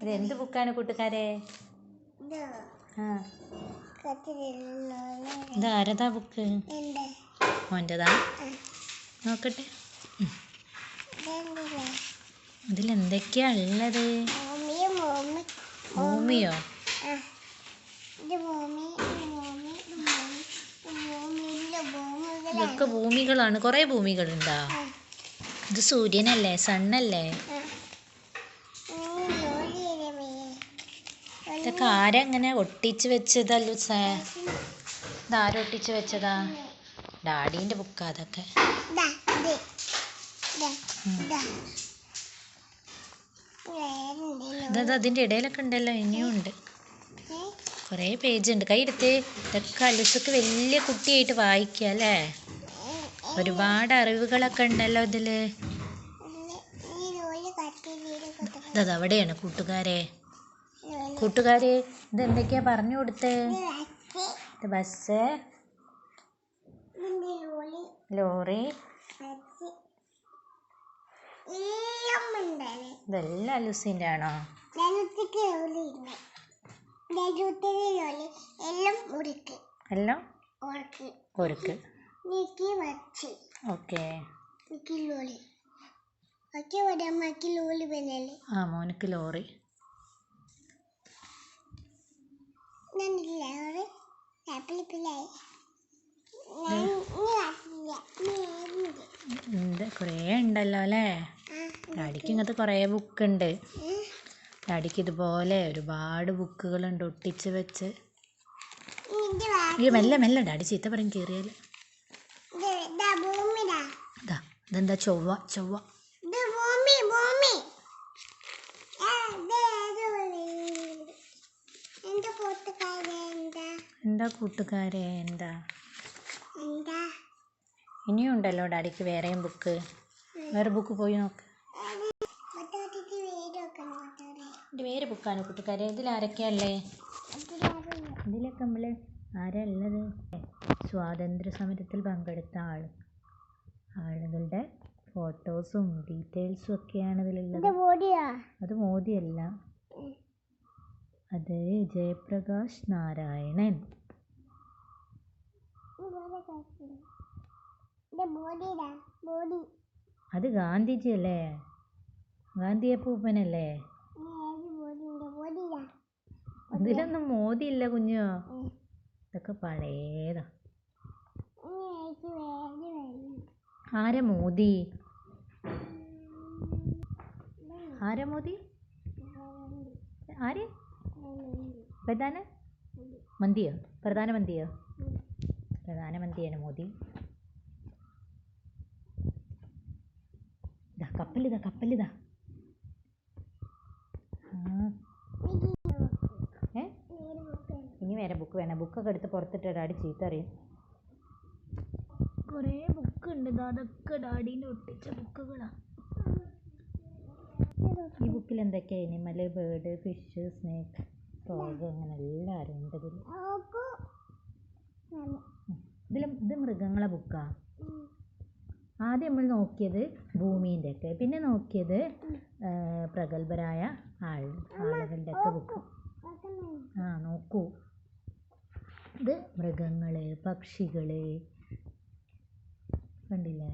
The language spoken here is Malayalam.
ഇത് എന്ത് ബുക്കാണ് കൂട്ടുകാരെ? ആരതാ ബുക്ക്? മോന്റെതാ? നോക്കട്ടെ. ഇതിലെന്തൊക്കെയാ ഉള്ളത്? ഭൂമിയോ? ഇതൊക്കെ ഭൂമികളാണ്. കുറേ ഭൂമികളുണ്ടോ? ഇത് സൂര്യനല്ലേ? സണ്ണല്ലേ? ഇതൊക്കെ ആരെങ്ങനെ ഒട്ടിച്ച് വെച്ചതല്ലോ സേ ഇതാരൊട്ടിച്ച് വെച്ചതാ? ഡാഡീന്റെ ബുക്കാ അതൊക്കെ. അതത് അതിന്റെ ഇടയിലൊക്കെ ഉണ്ടല്ലോ ഇനിയും ഉണ്ട്. കുറേ പേജ് ഉണ്ട്. കൈ എടുത്ത്. ഇതൊക്കെ അലുസക്ക് വലിയ കുട്ടിയായിട്ട് വായിക്കുക അല്ലേ? ഒരുപാട് അറിവുകളൊക്കെ ഉണ്ടല്ലോ ഇതിൽ. ഇതത് അവിടെയാണ് കൂട്ടുകാരെ. കൂട്ടുകാരെ ഇത് എന്തൊക്കെയാ പറഞ്ഞു കൊടുത്തേ? ഇത് ബസ് ലോറി ഇതെല്ലാം അലുസിന്റെ ആണോ? എല്ലാം മുറിക്ക് എല്ലാം ഉറക്ക്. ആ മോനക്ക് ലോറി. ആപ്പിൾ ഉണ്ട് കുറേ ഉണ്ടല്ലോ അല്ലേ? ഡാഡിക്ക് ഇങ്ങനത്തെ കുറേ ബുക്ക് ഉണ്ട് ഡാഡിക്ക് ഇതുപോലെ ഒരുപാട് ബുക്കുകളുണ്ട് ഒട്ടിച്ച് വെച്ച്. ഈ മെല്ലെ മെല്ലെ ഡാഡി ചീത്ത പറയും കയറിയാൽ ഇത് ഇതാ ഭൂമിടാ ഇതാ ഇതെന്താ ചൊവ്വ ചൊവ്വ? എന്താ? എന്താ കൂട്ടുകാരെ എന്താ? ഇനിയും ഉണ്ടല്ലോ ഡാഡിക്ക് വേറെയും ബുക്ക്. വേറെ ബുക്ക് പോയി നോക്ക്. വേറെ ബുക്കാണ് കൂട്ടുകാരെ. ഇതിൽ ആരൊക്കെയല്ലേ ഇതിലൊക്കെ നമ്മൾ ആരാ ഉള്ളത്? സ്വാതന്ത്ര്യ സമരത്തിൽ പങ്കെടുത്ത ആൾ ആളുകളുടെ ഫോട്ടോസും ഡീറ്റെയിൽസും ഒക്കെയാണ് ഇതിലുള്ളത്. അത് മോദിയല്ല. അത് ജയപ്രകാശ് നാരായണൻ. അത് ഗാന്ധിജി അല്ലേ ഗാന്ധിയപ്പൂപ്പനല്ലേ ഏത് അതിലൊന്നും മോദി ഇല്ല കുഞ്ഞോ ഇതൊക്കെ പഴയതാ. ആര മോദി? ആര മോദി? ആര്? പ്രധാന? മന്ത്രിയോ പ്രധാനമന്ത്രിയോ പ്രധാനമന്ത്രിയാണ് മോദി. ഇതാ കപ്പലിതാ കപ്പലിതാ. ഇനി വേറെ ബുക്ക് വേണം. ബുക്കൊക്കെ എടുത്ത് പുറത്തിട്ട് ഡാഡി ചീത്ത അറിയും കുറേ ബുക്ക് ഉണ്ട് ദാ. അതൊക്കെ ഡാഡീന്റെ ഒട്ടിച്ച ബുക്കുകളാണ് ഈ ബുക്കിൽ എന്തൊക്കെയാണ് animal bird fish snake frog അങ്ങനെ എല്ലാവരും ഉണ്ട് ഇതിൽ. ഇതിൽ ഇത് മൃഗങ്ങളെ ബുക്കാ ആദ്യം നമ്മൾ നോക്കിയത് ഭൂമീന്റെ ഒക്കെ പിന്നെ നോക്കിയത് പ്രഗത്ഭരായ ആൾ ആളുകളുടെ ഒക്കെ ബുക്ക് ആ നോക്കൂ. ഇത് മൃഗങ്ങൾ പക്ഷികൾ കണ്ടില്ലേ?